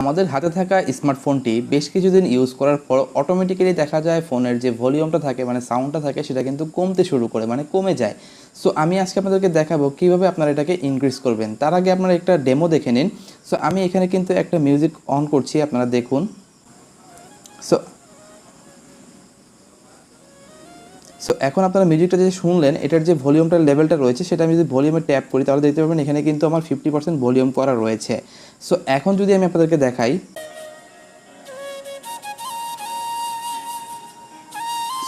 আমাদের হাতে থাকা স্মার্টফোনটি বেশ কিছুদিন ইউজ করার পর অটোমেটিক্যালি দেখা যায় ফোনের যে ভলিউমটা থাকে মানে সাউন্ডটা থাকে, সেটা কিন্তু কমতে শুরু করে মানে কমে যায়। সো আমি আজকে আপনাদেরকে দেখাবো কীভাবে আপনারা এটাকে ইনক্রিজ করবেন। তার আগে আপনারা একটা ডেমো দেখে নিন। সো আমি এখানে কিন্তু একটা মিউজিক অন করছি, আপনারা দেখুন। সো সো এখন আপনারা মিউজিকটা যে শুনলেন, এটার যে ভলিউমটার লেভেলটা রয়েছে, সেটা আমি যদি ভলিউমে ট্যাপ করি, তাহলে দেখতে পাবেন এখানে কিন্তু আমার ফিফটি পার্সেন্ট ভলিউম করা রয়েছে। সো এখন যদি আমি আপনাদেরকে দেখাই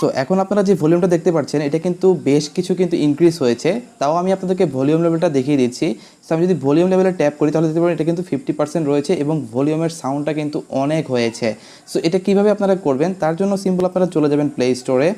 সো এখন আপনারা যে ভলিউমটা দেখতে পাচ্ছেন, এটা কিন্তু বেশ কিছু কিন্তু ইনক্রিজ হয়েছে। তাও আমি আপনাদেরকে ভলিউম লেভেলটা দেখিয়ে দিচ্ছি। সো আমি যদি ভলিউম লেভেলে ট্যাপ করি, তাহলে দেখতে পারেন এটা কিন্তু ফিফটি পার্সেন্ট রয়েছে এবং ভলিউমের সাউন্ডটা কিন্তু অনেক হয়েছে। সো এটা কীভাবে আপনারা করবেন? তার জন্য সিম্পল আপনারা চলে যাবেন প্লে স্টোরে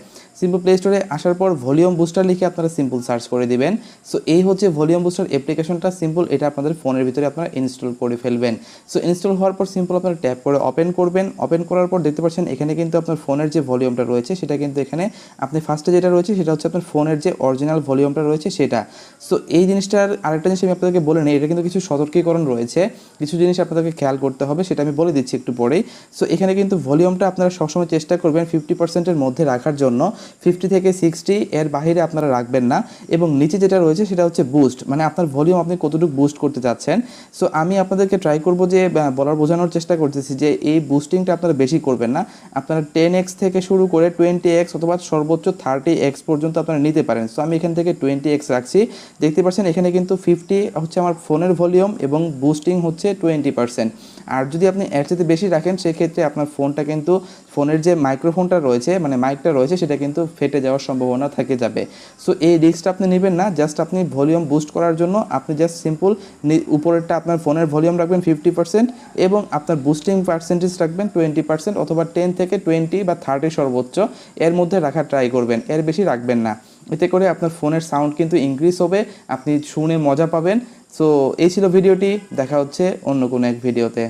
সিম্পল প্লে স্টোরে আসার পর ভলিউম বুস্টার লিখে আপনারা সিম্পল সার্চ করে দিবেন। সো এই হচ্ছে ভলিউম বুস্টার অ্যাপ্লিকেশনটা সিম্পল এটা আপনাদের ফোনের ভিতরে আপনারা ইনস্টল করে ফেলবেন। সো ইনস্টল হওয়ার পর সিম্পল আপনারা ট্যাপ করে ওপেন করবেন। ওপেন করার পর দেখতে পাচ্ছেন এখানে কিন্তু আপনার ফোনের যে ভলিউমটা রয়েছে, সেটা কিন্তু এখানে আপনি ফার্স্টে যেটা রয়েছে সেটা হচ্ছে আপনার ফোনের যে অরিজিনাল ভলিউমটা রয়েছে সেটা। সো এই জিনিসটার আরেকটা জিনিস আমি আপনাদেরকে বলে নিই, এটা কিন্তু কিছু সতর্কীকরণ রয়েছে। কিছু জিনিস আপনাদেরকে খেয়াল করতে হবে, সেটা আমি বলে দিচ্ছি একটু পরেই। সো এখানে কিন্তু ভলিউমটা আপনারা সবসময় চেষ্টা করবেন ফিফটি পার্সেন্টের মধ্যে রাখার জন্য। ফিফটি থেকে সিক্সটি এর বাইরে আপনারা রাখবেন না। এবং নিচে যেটা রয়েছে সেটা হচ্ছে বুস্ট মানে আপনার ভলিউম আপনি কতটুকু বুস্ট করতে চাচ্ছেন। সো আমি আপনাদেরকে ট্রাই করব যে বলার বোঝানোর চেষ্টা করতেছি যে, এই বুস্টিংটা আপনারা বেশি করবেন না। আপনারা টেন এক্স থেকে শুরু করে টোয়েন্টি এক্স অথবা সর্বোচ্চ থার্টি এক্স পর্যন্ত আপনারা নিতে পারেন। সো আমি এখান থেকে টোয়েন্টি এক্স রাখছি। দেখতে পাচ্ছেন, এখানে কিন্তু ফিফটি হচ্ছে আমার ফোনের ভলিউম এবং বুস্টিং হচ্ছে টোয়েন্টি পার্সেন্ট আর যদি আপনি এর চেয়ে বেশি রাখেন, সেক্ষেত্রে আপনার ফোনটা কিন্তু, ফোনের যে মাইক্রোফোনটা রয়েছে মানে মাইকটা রয়েছে, সেটা কিন্তু ফেটে যাওয়ার সম্ভাবনা থেকে যাবে। সো এই রিস্কটা আপনি নেবেন না, জাস্ট আপনি ভলিউম বুস্ট করার জন্য আপনি জাস্ট সিম্পল উপরেরটা আপনার ফোনের ভলিউম রাখবেন ফিফটি পার্সেন্ট এবং আপনার বুস্টিং পার্সেন্টেজ রাখবেন টোয়েন্টি পার্সেন্ট অথবা টেন থেকে টোয়েন্টি বা থার্টি সর্বোচ্চ। এর মধ্যে রাখার ট্রাই করবেন, এর বেশি রাখবেন না। এতে করে আপনার ফোনের সাউন্ড কিন্তু ইনক্রিজ হবে, আপনি শুনে মজা পাবেন। সো এই ছিল ভিডিওটি দেখা হচ্ছে অন্য কোনো এক ভিডিওতে